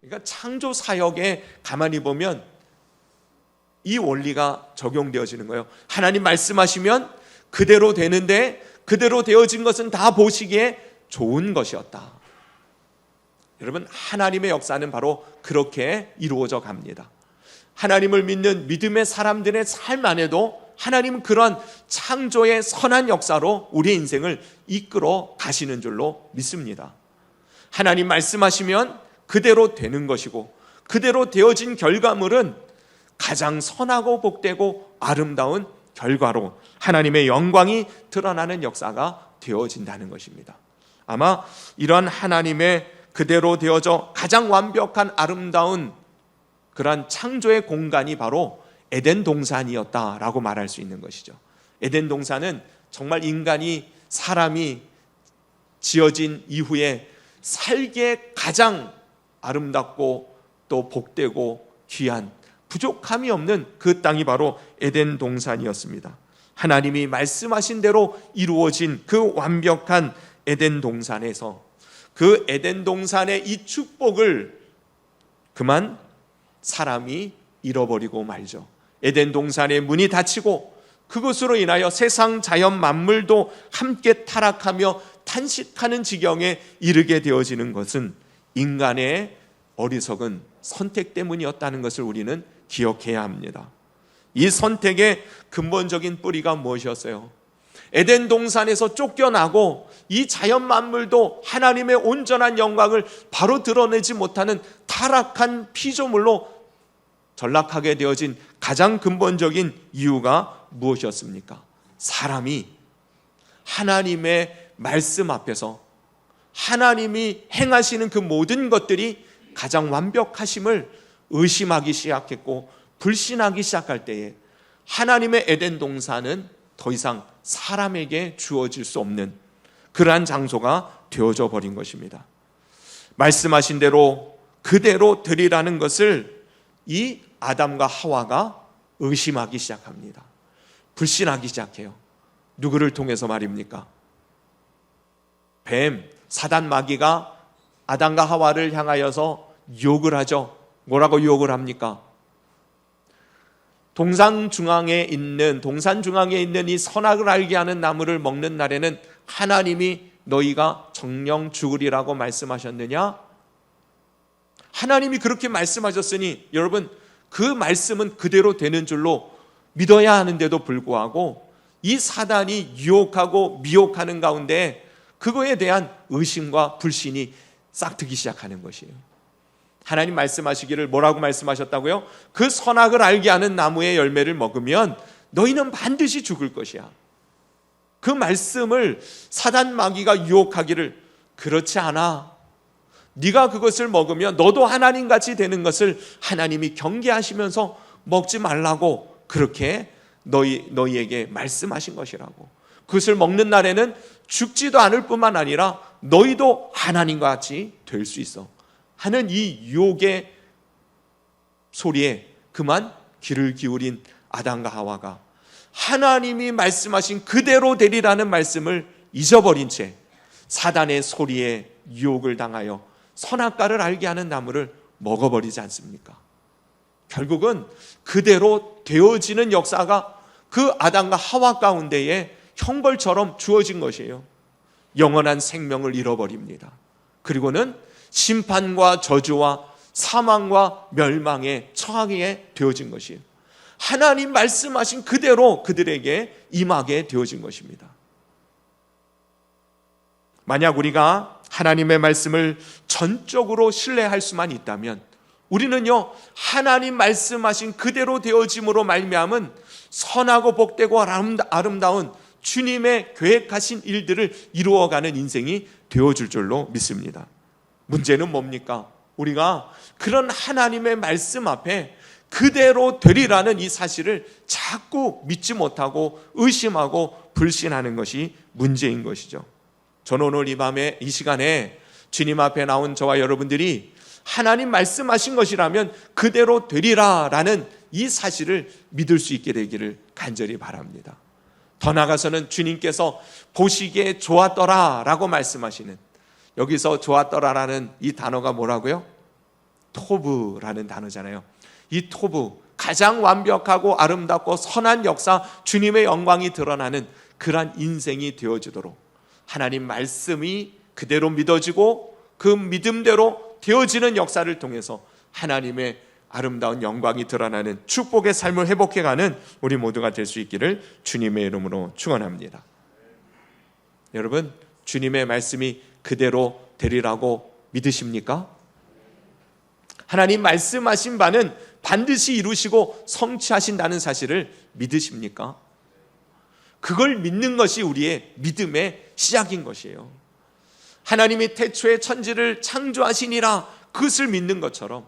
그러니까 창조 사역에 가만히 보면 이 원리가 적용되어지는 거예요. 하나님 말씀하시면 그대로 되는데 그대로 되어진 것은 다 보시기에 좋은 것이었다. 여러분, 하나님의 역사는 바로 그렇게 이루어져 갑니다. 하나님을 믿는 믿음의 사람들의 삶 안에도 하나님은 그런 창조의 선한 역사로 우리의 인생을 이끌어 가시는 줄로 믿습니다. 하나님 말씀하시면 그대로 되는 것이고 그대로 되어진 결과물은 가장 선하고 복되고 아름다운 결과로 하나님의 영광이 드러나는 역사가 되어진다는 것입니다. 아마 이런 하나님의 그대로 되어져 가장 완벽한 아름다운 그러한 창조의 공간이 바로 에덴 동산이었다라고 말할 수 있는 것이죠. 에덴 동산은 정말 인간이 사람이 지어진 이후에 살기에 가장 아름답고 또 복되고 귀한 부족함이 없는 그 땅이 바로 에덴 동산이었습니다. 하나님이 말씀하신 대로 이루어진 그 완벽한 에덴 동산에서 그 에덴 동산의 이 축복을 그만 사람이 잃어버리고 말죠. 에덴 동산의 문이 닫히고 그것으로 인하여 세상 자연 만물도 함께 타락하며 탄식하는 지경에 이르게 되어지는 것은 인간의 어리석은 선택 때문이었다는 것을 우리는 기억해야 합니다. 이 선택의 근본적인 뿌리가 무엇이었어요? 에덴 동산에서 쫓겨나고 이 자연 만물도 하나님의 온전한 영광을 바로 드러내지 못하는 타락한 피조물로 전락하게 되어진 가장 근본적인 이유가 무엇이었습니까? 사람이 하나님의 말씀 앞에서 하나님이 행하시는 그 모든 것들이 가장 완벽하심을 의심하기 시작했고 불신하기 시작할 때에 하나님의 에덴 동산은 더 이상 사람에게 주어질 수 없는 그러한 장소가 되어져 버린 것입니다. 말씀하신 대로 그대로 드리라는 것을 이 아담과 하와가 의심하기 시작합니다. 불신하기 시작해요. 누구를 통해서 말입니까? 뱀, 사단 마귀가 아담과 하와를 향하여서 욕을 하죠. 뭐라고 욕을 합니까? 동산 중앙에 있는 동산 중앙에 있는 이 선악을 알게 하는 나무를 먹는 날에는 하나님이 너희가 정령 죽으리라고 말씀하셨느냐? 하나님이 그렇게 말씀하셨으니 여러분 그 말씀은 그대로 되는 줄로 믿어야 하는데도 불구하고 이 사단이 유혹하고 미혹하는 가운데 그거에 대한 의심과 불신이 싹트기 시작하는 것이에요. 하나님 말씀하시기를 뭐라고 말씀하셨다고요? 그 선악을 알게 하는 나무의 열매를 먹으면 너희는 반드시 죽을 것이야. 그 말씀을 사단 마귀가 유혹하기를 그렇지 않아. 네가 그것을 먹으면 너도 하나님 같이 되는 것을 하나님이 경계하시면서 먹지 말라고 그렇게 너희 너희에게 말씀하신 것이라고. 그것을 먹는 날에는 죽지도 않을 뿐만 아니라 너희도 하나님과 같이 될 수 있어. 하는 이 유혹의 소리에 그만 귀를 기울인 아담과 하와가 하나님이 말씀하신 그대로 되리라는 말씀을 잊어버린 채 사단의 소리에 유혹을 당하여 선악과를 알게 하는 나무를 먹어버리지 않습니까? 결국은 그대로 되어지는 역사가 그 아담과 하와 가운데에 형벌처럼 주어진 것이에요. 영원한 생명을 잃어버립니다. 그리고는 심판과 저주와 사망과 멸망에 처하게 되어진 것이에요. 하나님 말씀하신 그대로 그들에게 임하게 되어진 것입니다. 만약 우리가 하나님의 말씀을 전적으로 신뢰할 수만 있다면 우리는요 하나님 말씀하신 그대로 되어짐으로 말미암은 선하고 복되고 아름다운 주님의 계획하신 일들을 이루어가는 인생이 되어줄 줄로 믿습니다. 문제는 뭡니까? 우리가 그런 하나님의 말씀 앞에 그대로 되리라는 이 사실을 자꾸 믿지 못하고 의심하고 불신하는 것이 문제인 것이죠. 저는 오늘 이 밤에 이 시간에 주님 앞에 나온 저와 여러분들이 하나님 말씀하신 것이라면 그대로 되리라라는 이 사실을 믿을 수 있게 되기를 간절히 바랍니다. 더 나아가서는 주님께서 보시기에 좋았더라 라고 말씀하시는 여기서 좋았더라라는 이 단어가 뭐라고요? 토브라는 단어잖아요. 이 토브 가장 완벽하고 아름답고 선한 역사 주님의 영광이 드러나는 그러한 인생이 되어지도록 하나님 말씀이 그대로 믿어지고 그 믿음대로 되어지는 역사를 통해서 하나님의 아름다운 영광이 드러나는 축복의 삶을 회복해가는 우리 모두가 될 수 있기를 주님의 이름으로 축원합니다. 여러분 주님의 말씀이 그대로 되리라고 믿으십니까? 하나님 말씀하신 바는 반드시 이루시고 성취하신다는 사실을 믿으십니까? 그걸 믿는 것이 우리의 믿음의 시작인 것이에요. 하나님이 태초에 천지를 창조하시니라 그것을 믿는 것처럼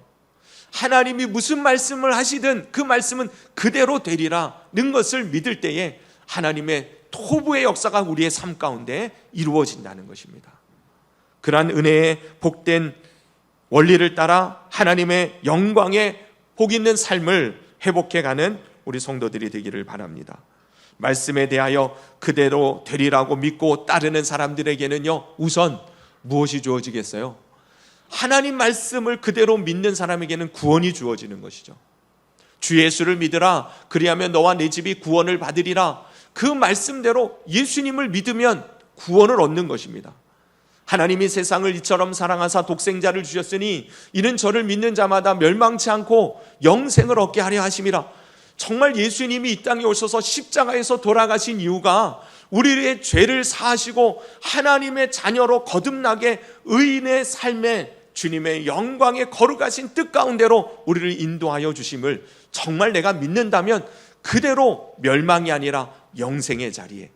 하나님이 무슨 말씀을 하시든 그 말씀은 그대로 되리라는 것을 믿을 때에 하나님의 토부의 역사가 우리의 삶 가운데 이루어진다는 것입니다. 그러한 은혜의 복된 원리를 따라 하나님의 영광에 복 있는 삶을 회복해 가는 우리 성도들이 되기를 바랍니다. 말씀에 대하여 그대로 되리라고 믿고 따르는 사람들에게는요, 우선 무엇이 주어지겠어요? 하나님 말씀을 그대로 믿는 사람에게는 구원이 주어지는 것이죠. 주 예수를 믿으라. 그리하면 너와 내 집이 구원을 받으리라. 그 말씀대로 예수님을 믿으면 구원을 얻는 것입니다. 하나님이 세상을 이처럼 사랑하사 독생자를 주셨으니 이는 저를 믿는 자마다 멸망치 않고 영생을 얻게 하려 하심이라. 정말 예수님이 이 땅에 오셔서 십자가에서 돌아가신 이유가 우리의 죄를 사하시고 하나님의 자녀로 거듭나게 의인의 삶에 주님의 영광에 거룩하신 뜻 가운데로 우리를 인도하여 주심을 정말 내가 믿는다면 그대로 멸망이 아니라 영생의 자리에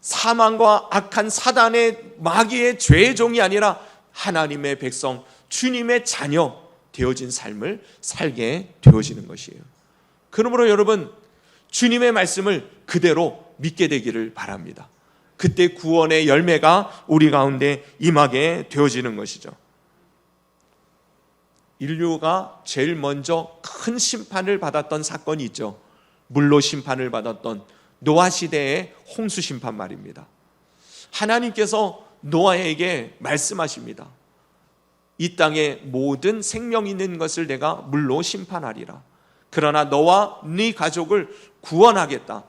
사망과 악한 사단의 마귀의 죄의 종이 아니라 하나님의 백성 주님의 자녀 되어진 삶을 살게 되어지는 것이에요. 그러므로 여러분 주님의 말씀을 그대로 믿게 되기를 바랍니다. 그때 구원의 열매가 우리 가운데 임하게 되어지는 것이죠. 인류가 제일 먼저 큰 심판을 받았던 사건이 있죠. 물로 심판을 받았던 노아 시대의 홍수 심판 말입니다. 하나님께서 노아에게 말씀하십니다. 이 땅에 모든 생명 있는 것을 내가 물로 심판하리라. 그러나 너와 네 가족을 구원하겠다.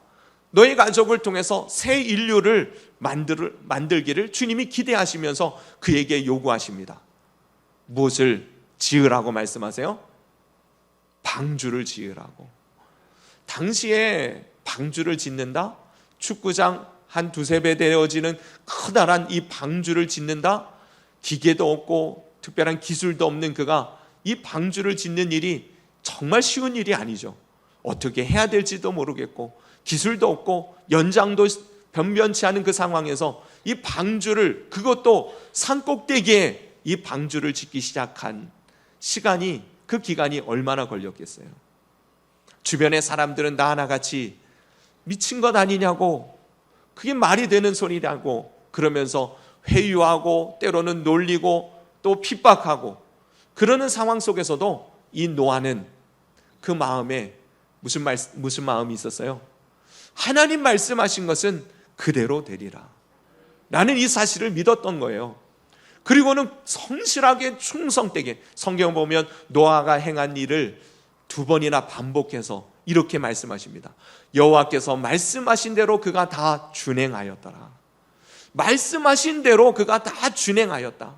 너의 가족을 통해서 새 인류를 만들, 만들기를 주님이 기대하시면서 그에게 요구하십니다. 무엇을 지으라고 말씀하세요? 방주를 지으라고. 당시에 방주를 짓는다? 축구장 한 두세 배 되어지는 커다란 이 방주를 짓는다? 기계도 없고 특별한 기술도 없는 그가 이 방주를 짓는 일이 정말 쉬운 일이 아니죠. 어떻게 해야 될지도 모르겠고 기술도 없고 연장도 변변치 않은 그 상황에서 이 방주를 그것도 산 꼭대기에 이 방주를 짓기 시작한 시간이 그 기간이 얼마나 걸렸겠어요. 주변의 사람들은 나 하나같이 미친 것 아니냐고 그게 말이 되는 소리라고 그러면서 회유하고 때로는 놀리고 또 핍박하고 그러는 상황 속에서도 이 노아는 그 마음에 무슨 말 무슨 마음이 있었어요? 하나님 말씀하신 것은 그대로 되리라. 나는 이 사실을 믿었던 거예요. 그리고는 성실하게 충성되게 성경 보면 노아가 행한 일을 두 번이나 반복해서 이렇게 말씀하십니다. 여호와께서 말씀하신 대로 그가 다 준행하였더라. 말씀하신 대로 그가 다 준행하였다.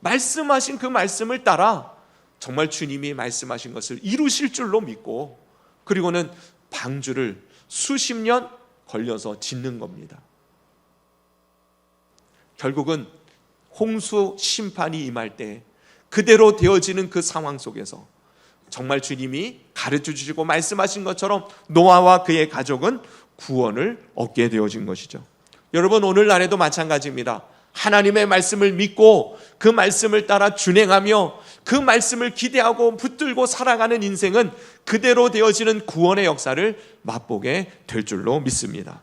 말씀하신 그 말씀을 따라 정말 주님이 말씀하신 것을 이루실 줄로 믿고 그리고는 방주를 수십 년 걸려서 짓는 겁니다. 결국은 홍수 심판이 임할 때 그대로 되어지는 그 상황 속에서 정말 주님이 가르쳐 주시고 말씀하신 것처럼 노아와 그의 가족은 구원을 얻게 되어진 것이죠. 여러분 오늘날에도 마찬가지입니다. 하나님의 말씀을 믿고 그 말씀을 따라 준행하며 그 말씀을 기대하고 붙들고 살아가는 인생은 그대로 되어지는 구원의 역사를 맛보게 될 줄로 믿습니다.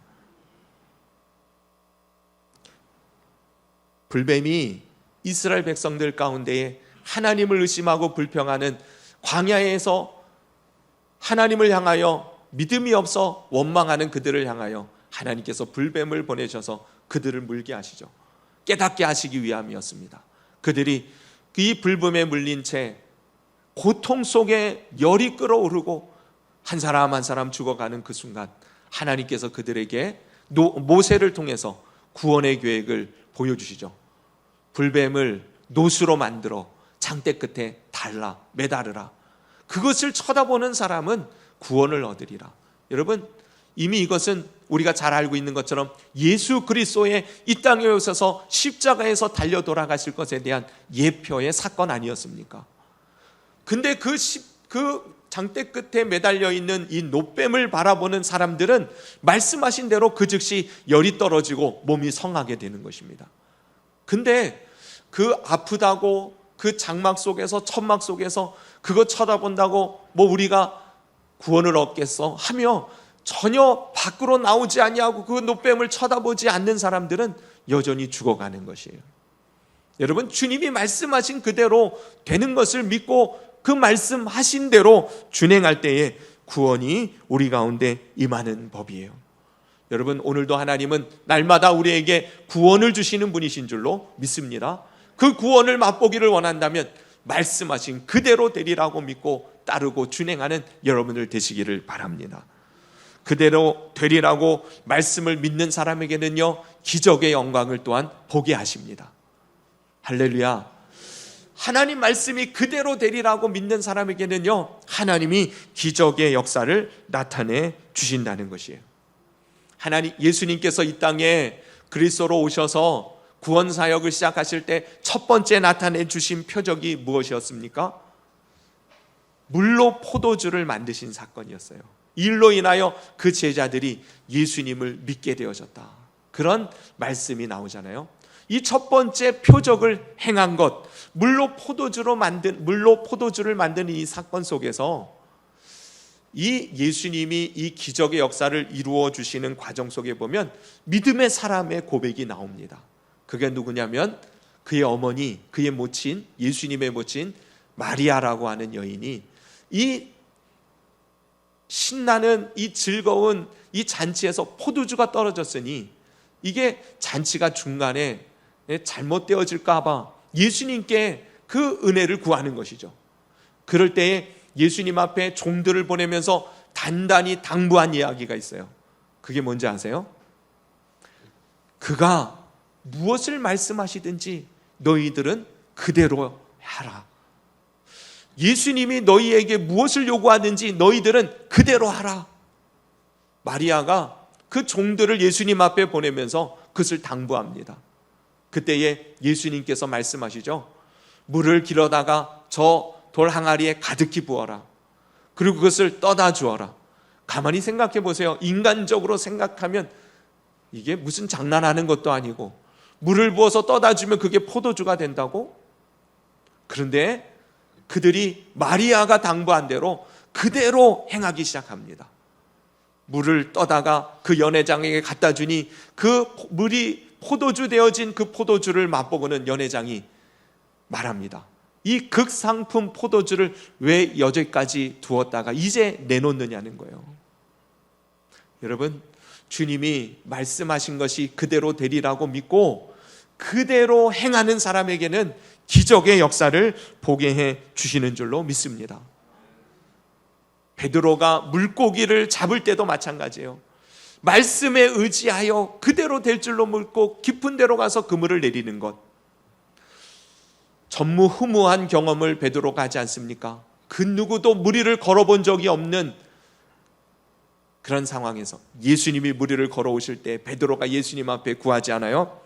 불뱀이 이스라엘 백성들 가운데에 하나님을 의심하고 불평하는 광야에서 하나님을 향하여 믿음이 없어 원망하는 그들을 향하여 하나님께서 불뱀을 보내셔서 그들을 물게 하시죠. 깨닫게 하시기 위함이었습니다. 그들이 이 불뱀에 물린 채 고통 속에 열이 끓어오르고 한 사람 한 사람 죽어가는 그 순간 하나님께서 그들에게 노- 모세를 통해서 구원의 계획을 보여주시죠. 불뱀을 노수로 만들어 장대 끝에 달라 매달으라. 그것을 쳐다보는 사람은 구원을 얻으리라. 여러분 이미 이것은 우리가 잘 알고 있는 것처럼 예수 그리스도의 이 땅에 오셔서 십자가에서 달려 돌아가실 것에 대한 예표의 사건 아니었습니까? 근데 그, 십, 그 장대 끝에 매달려 있는 이 노뱀을 바라보는 사람들은 말씀하신 대로 그 즉시 열이 떨어지고 몸이 성하게 되는 것입니다. 근데 그 아프다고 그 장막 속에서 천막 속에서 그거 쳐다본다고 뭐 우리가 구원을 얻겠어 하며 전혀 밖으로 나오지 아니하고 그 노뱀을 쳐다보지 않는 사람들은 여전히 죽어가는 것이에요. 여러분 주님이 말씀하신 그대로 되는 것을 믿고 그 말씀하신 대로 준행할 때에 구원이 우리 가운데 임하는 법이에요. 여러분 오늘도 하나님은 날마다 우리에게 구원을 주시는 분이신 줄로 믿습니다. 그 구원을 맛보기를 원한다면 말씀하신 그대로 되리라고 믿고 따르고 준행하는 여러분들 되시기를 바랍니다. 그대로 되리라고 말씀을 믿는 사람에게는요 기적의 영광을 또한 보게 하십니다. 할렐루야. 하나님 말씀이 그대로 되리라고 믿는 사람에게는요 하나님이 기적의 역사를 나타내 주신다는 것이에요. 하나님 예수님께서 이 땅에 그리스도로 오셔서 구원 사역을 시작하실 때 첫 번째 나타내 주신 표적이 무엇이었습니까? 물로 포도주를 만드신 사건이었어요. 일로 인하여 그 제자들이 예수님을 믿게 되어졌다. 그런 말씀이 나오잖아요. 이 첫 번째 표적을 행한 것, 물로 포도주로 만든 물로 포도주를 만드는 이 사건 속에서 이 예수님이 이 기적의 역사를 이루어 주시는 과정 속에 보면 믿음의 사람의 고백이 나옵니다. 그게 누구냐면 그의 어머니, 그의 모친, 예수님의 모친 마리아라고 하는 여인이 이 신나는 이 즐거운 이 잔치에서 포도주가 떨어졌으니 이게 잔치가 중간에 잘못되어질까봐 예수님께 그 은혜를 구하는 것이죠. 그럴 때에 예수님 앞에 종들을 보내면서 단단히 당부한 이야기가 있어요. 그게 뭔지 아세요? 그가 무엇을 말씀하시든지 너희들은 그대로 하라. 예수님이 너희에게 무엇을 요구하든지 너희들은 그대로 하라. 마리아가 그 종들을 예수님 앞에 보내면서 그것을 당부합니다. 그때에 예수님께서 말씀하시죠. 물을 길어다가 저 돌 항아리에 가득히 부어라. 그리고 그것을 떠다 주어라. 가만히 생각해 보세요. 인간적으로 생각하면 이게 무슨 장난하는 것도 아니고 물을 부어서 떠다 주면 그게 포도주가 된다고? 그런데 그들이 마리아가 당부한 대로 그대로 행하기 시작합니다. 물을 떠다가 그 연회장에게 갖다 주니 그 물이 포도주 되어진 그 포도주를 맛보고는 연회장이 말합니다. 이 극상품 포도주를 왜 여기까지 두었다가 이제 내놓느냐는 거예요. 여러분, 주님이 말씀하신 것이 그대로 되리라고 믿고 그대로 행하는 사람에게는 기적의 역사를 보게 해 주시는 줄로 믿습니다. 베드로가 물고기를 잡을 때도 마찬가지예요. 말씀에 의지하여 그대로 될 줄로 믿고 깊은 데로 가서 그물을 내리는 것. 전무후무한 경험을 베드로가 하지 않습니까? 그 누구도 무리를 걸어본 적이 없는 그런 상황에서 예수님이 무리를 걸어오실 때 베드로가 예수님 앞에 구하지 않아요?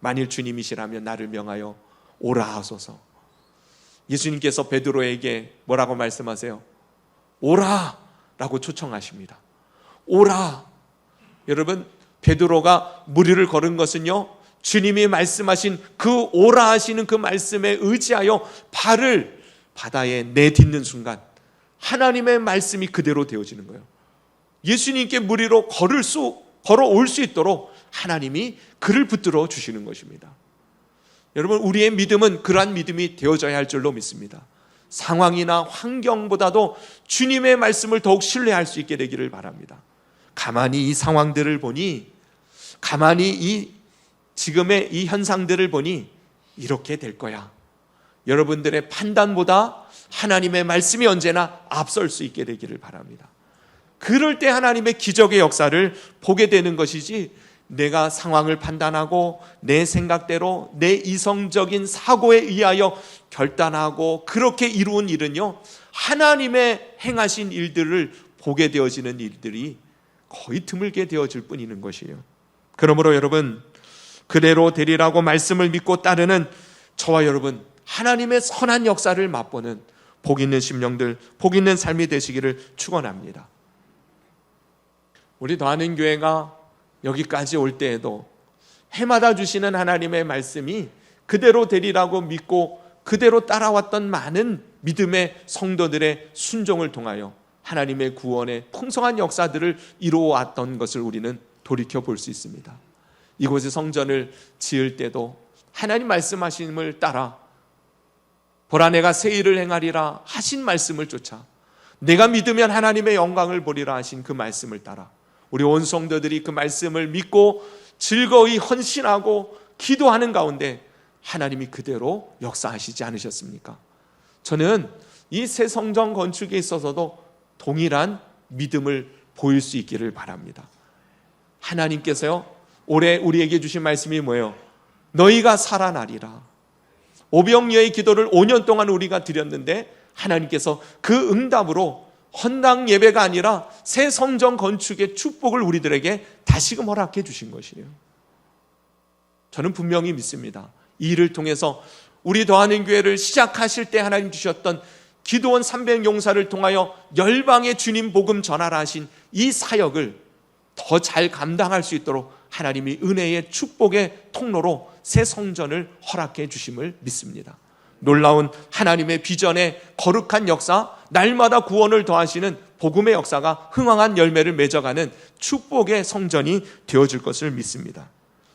만일 주님이시라면 나를 명하여 오라 하소서. 예수님께서 베드로에게 뭐라고 말씀하세요? 오라 라고 초청하십니다. 오라. 여러분 베드로가 무리를 걸은 것은요. 주님이 말씀하신 그 오라 하시는 그 말씀에 의지하여 발을 바다에 내딛는 순간 하나님의 말씀이 그대로 되어지는 거예요. 예수님께 무리로 걸을 수 걸어올 수 있도록 하나님이 그를 붙들어 주시는 것입니다. 여러분 우리의 믿음은 그러한 믿음이 되어져야 할 줄로 믿습니다. 상황이나 환경보다도 주님의 말씀을 더욱 신뢰할 수 있게 되기를 바랍니다. 가만히 이 상황들을 보니 가만히 이 지금의 이 현상들을 보니 이렇게 될 거야. 여러분들의 판단보다 하나님의 말씀이 언제나 앞설 수 있게 되기를 바랍니다. 그럴 때 하나님의 기적의 역사를 보게 되는 것이지 내가 상황을 판단하고 내 생각대로 내 이성적인 사고에 의하여 결단하고 그렇게 이루은 일은요 하나님의 행하신 일들을 보게 되어지는 일들이 거의 드물게 되어질 뿐이는 것이에요. 그러므로 여러분 그대로 되리라고 말씀을 믿고 따르는 저와 여러분 하나님의 선한 역사를 맛보는 복 있는 심령들, 복 있는 삶이 되시기를 축원합니다. 우리 더하는 교회가 여기까지 올 때에도 해마다 주시는 하나님의 말씀이 그대로 되리라고 믿고 그대로 따라왔던 많은 믿음의 성도들의 순종을 통하여 하나님의 구원의 풍성한 역사들을 이루어왔던 것을 우리는 돌이켜 볼 수 있습니다. 이곳에 성전을 지을 때도 하나님 말씀하심을 따라 보라 내가 새 일을 행하리라 하신 말씀을 쫓아 내가 믿으면 하나님의 영광을 보리라 하신 그 말씀을 따라 우리 온 성도들이 그 말씀을 믿고 즐거이 헌신하고 기도하는 가운데 하나님이 그대로 역사하시지 않으셨습니까? 저는 이 새 성전 건축에 있어서도 동일한 믿음을 보일 수 있기를 바랍니다. 하나님께서요, 올해 우리에게 주신 말씀이 뭐예요? 너희가 살아나리라. 오병이어의 기도를 5년 동안 우리가 드렸는데 하나님께서 그 응답으로 헌당 예배가 아니라 새 성전 건축의 축복을 우리들에게 다시금 허락해 주신 것이에요. 저는 분명히 믿습니다. 이 일을 통해서 우리 더하는 교회를 시작하실 때 하나님 주셨던 기도원 300용사를 통하여 열방의 주님 복음 전하라 하신 이 사역을 더 잘 감당할 수 있도록 하나님이 은혜의 축복의 통로로 새 성전을 허락해 주심을 믿습니다. 놀라운 하나님의 비전의 거룩한 역사, 날마다 구원을 더하시는 복음의 역사가 흥왕한 열매를 맺어가는 축복의 성전이 되어줄 것을 믿습니다.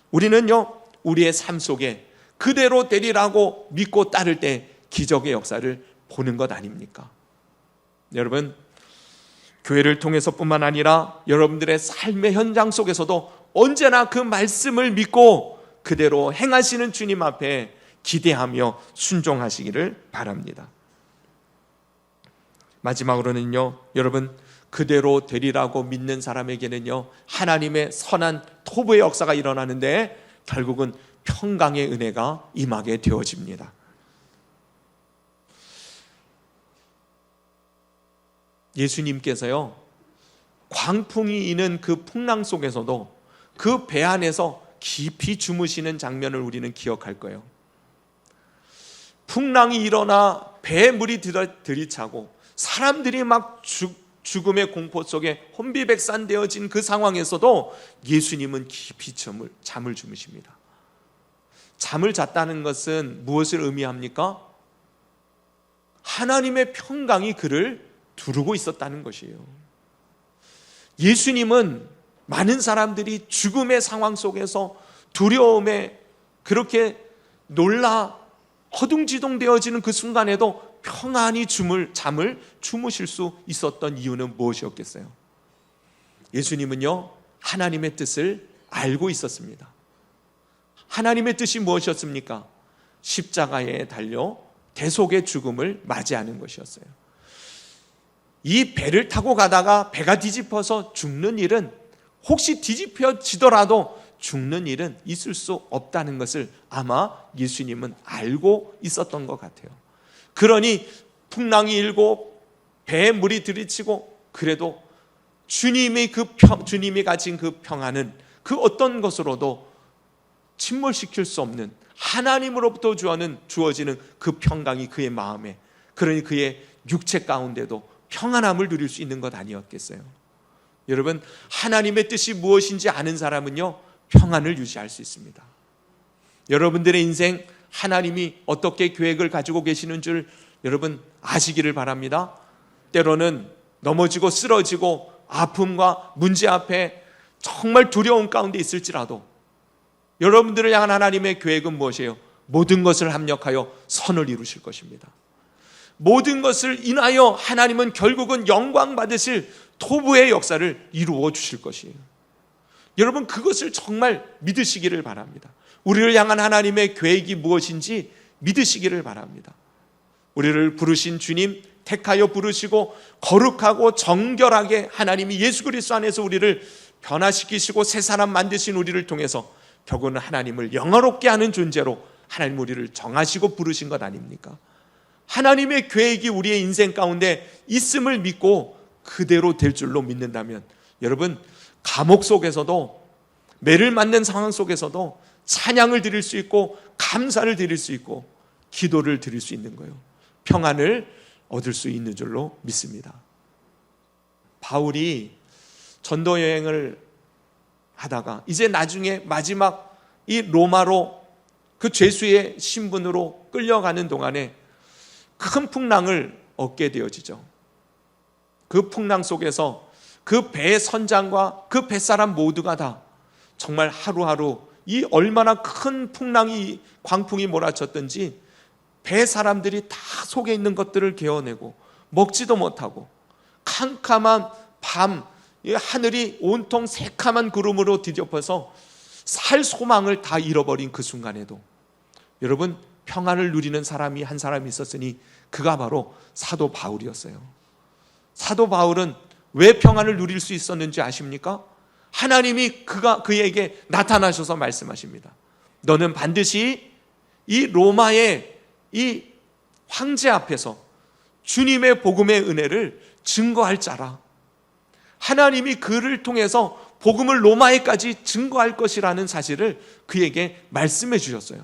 우리는요, 우리의 삶 속에 그대로 되리라고 믿고 따를 때 기적의 역사를 보는 것 아닙니까? 여러분, 교회를 통해서뿐만 아니라 여러분들의 삶의 현장 속에서도 언제나 그 말씀을 믿고 그대로 행하시는 주님 앞에 기대하며 순종하시기를 바랍니다. 마지막으로는요, 여러분, 그대로 되리라고 믿는 사람에게는요, 하나님의 선한 토부의 역사가 일어나는데 결국은 평강의 은혜가 임하게 되어집니다. 예수님께서요, 광풍이 이는 그 풍랑 속에서도 그 배 안에서 깊이 주무시는 장면을 우리는 기억할 거예요. 풍랑이 일어나 배에 물이 들이차고 사람들이 막 죽, 죽음의 공포 속에 혼비백산되어진 그 상황에서도 예수님은 깊이 잠을, 잠을 주무십니다. 잠을 잤다는 것은 무엇을 의미합니까? 하나님의 평강이 그를 두르고 있었다는 것이에요. 예수님은 많은 사람들이 죽음의 상황 속에서 두려움에 그렇게 놀라 허둥지둥 되어지는 그 순간에도 평안히 줌을, 잠을 주무실 수 있었던 이유는 무엇이었겠어요? 예수님은요, 하나님의 뜻을 알고 있었습니다. 하나님의 뜻이 무엇이었습니까? 십자가에 달려 대속의 죽음을 맞이하는 것이었어요. 이 배를 타고 가다가 배가 뒤집어서 죽는 일은 혹시 뒤집혀지더라도 죽는 일은 있을 수 없다는 것을 아마 예수님은 알고 있었던 것 같아요. 그러니 풍랑이 일고 배에 물이 들이치고 그래도 주님이 그 평, 주님이 가진 그 평안은 그 어떤 것으로도 침몰시킬 수 없는 하나님으로부터 주어는 주어지는 그 평강이 그의 마음에 그러니 그의 육체 가운데도 평안함을 누릴 수 있는 것 아니었겠어요. 여러분 하나님의 뜻이 무엇인지 아는 사람은요 평안을 유지할 수 있습니다. 여러분들의 인생 하나님이 어떻게 계획을 가지고 계시는 줄 여러분 아시기를 바랍니다. 때로는 넘어지고 쓰러지고 아픔과 문제 앞에 정말 두려움 가운데 있을지라도 여러분들을 향한 하나님의 계획은 무엇이에요? 모든 것을 합력하여 선을 이루실 것입니다. 모든 것을 인하여 하나님은 결국은 영광 받으실 토부의 역사를 이루어 주실 것이에요. 여러분 그것을 정말 믿으시기를 바랍니다. 우리를 향한 하나님의 계획이 무엇인지 믿으시기를 바랍니다. 우리를 부르신 주님 택하여 부르시고 거룩하고 정결하게 하나님이 예수 그리스도 안에서 우리를 변화시키시고 새 사람 만드신 우리를 통해서 결국은 하나님을 영화롭게 하는 존재로 하나님 우리를 정하시고 부르신 것 아닙니까? 하나님의 계획이 우리의 인생 가운데 있음을 믿고 그대로 될 줄로 믿는다면 여러분 감옥 속에서도 매를 맞는 상황 속에서도 찬양을 드릴 수 있고 감사를 드릴 수 있고 기도를 드릴 수 있는 거예요. 평안을 얻을 수 있는 줄로 믿습니다. 바울이 전도 여행을 하다가 이제 나중에 마지막 이 로마로 그 죄수의 신분으로 끌려가는 동안에 큰 풍랑을 얻게 되어지죠. 그 풍랑 속에서 그 배의 선장과 그 뱃사람 모두가 다 정말 하루하루 이 얼마나 큰 풍랑이 광풍이 몰아쳤든지 배 사람들이 다 속에 있는 것들을 개어내고 먹지도 못하고 캄캄한 밤이 하늘이 온통 새카만 구름으로 뒤덮어서 살 소망을 다 잃어버린 그 순간에도 여러분 평안을 누리는 사람이 한 사람이 있었으니 그가 바로 사도 바울이었어요. 사도 바울은 왜 평안을 누릴 수 있었는지 아십니까? 하나님이 그가 그에게 나타나셔서 말씀하십니다. 너는 반드시 이 로마의 이 황제 앞에서 주님의 복음의 은혜를 증거할 자라. 하나님이 그를 통해서 복음을 로마에까지 증거할 것이라는 사실을 그에게 말씀해 주셨어요.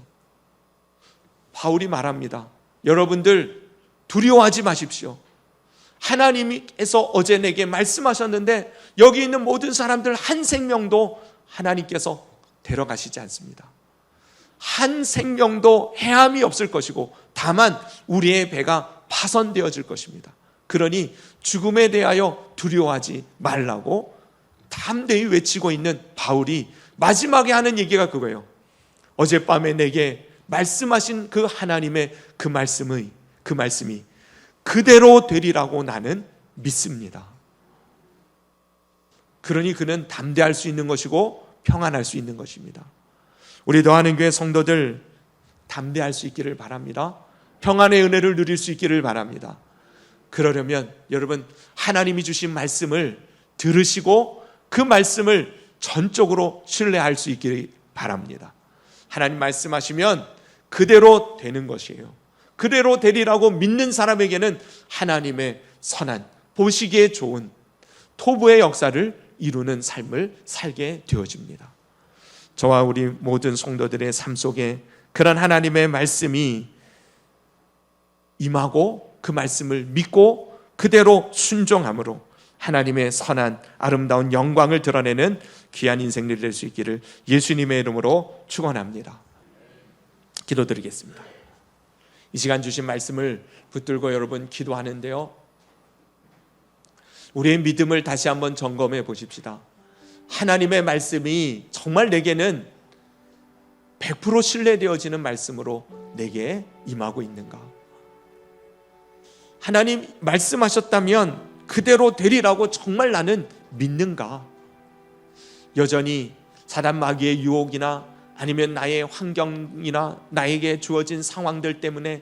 바울이 말합니다. 여러분들 두려워하지 마십시오. 하나님께서 어제 내게 말씀하셨는데 여기 있는 모든 사람들 한 생명도 하나님께서 데려가시지 않습니다. 한 생명도 해함이 없을 것이고 다만 우리의 배가 파손되어질 것입니다. 그러니 죽음에 대하여 두려워하지 말라고 담대히 외치고 있는 바울이 마지막에 하는 얘기가 그거예요. 어젯밤에 내게 말씀하신 그 하나님의 그 말씀의 그 말씀이 그대로 되리라고 나는 믿습니다. 그러니 그는 담대할 수 있는 것이고 평안할 수 있는 것입니다. 우리 더하는 교회 성도들 담대할 수 있기를 바랍니다. 평안의 은혜를 누릴 수 있기를 바랍니다. 그러려면 여러분 하나님이 주신 말씀을 들으시고 그 말씀을 전적으로 신뢰할 수 있기를 바랍니다. 하나님 말씀하시면 그대로 되는 것이에요. 그대로 되리라고 믿는 사람에게는 하나님의 선한 보시기에 좋은 토부의 역사를 이루는 삶을 살게 되어집니다. 저와 우리 모든 성도들의 삶 속에 그런 하나님의 말씀이 임하고 그 말씀을 믿고 그대로 순종함으로 하나님의 선한 아름다운 영광을 드러내는 귀한 인생들이 될수 있기를 예수님의 이름으로 축원합니다. 기도드리겠습니다. 이 시간 주신 말씀을 붙들고 여러분 기도하는데요. 우리의 믿음을 다시 한번 점검해 보십시다. 하나님의 말씀이 정말 내게는 100% 신뢰되어지는 말씀으로 내게 임하고 있는가? 하나님 말씀하셨다면 그대로 되리라고 정말 나는 믿는가? 여전히 사단 마귀의 유혹이나 아니면 나의 환경이나 나에게 주어진 상황들 때문에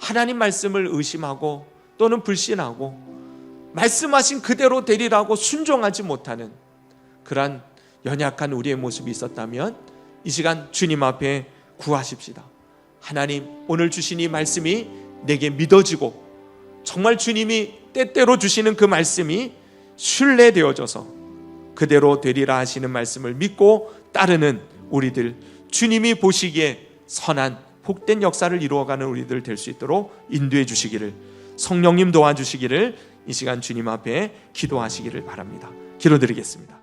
하나님 말씀을 의심하고 또는 불신하고 말씀하신 그대로 되리라고 순종하지 못하는 그러한 연약한 우리의 모습이 있었다면 이 시간 주님 앞에 구하십시다. 하나님 오늘 주신 이 말씀이 내게 믿어지고 정말 주님이 때때로 주시는 그 말씀이 신뢰되어져서 그대로 되리라 하시는 말씀을 믿고 따르는 우리들 주님이 보시기에 선한 복된 역사를 이루어가는 우리들 될 수 있도록 인도해 주시기를 성령님 도와주시기를 이 시간 주님 앞에 기도하시기를 바랍니다. 기도드리겠습니다.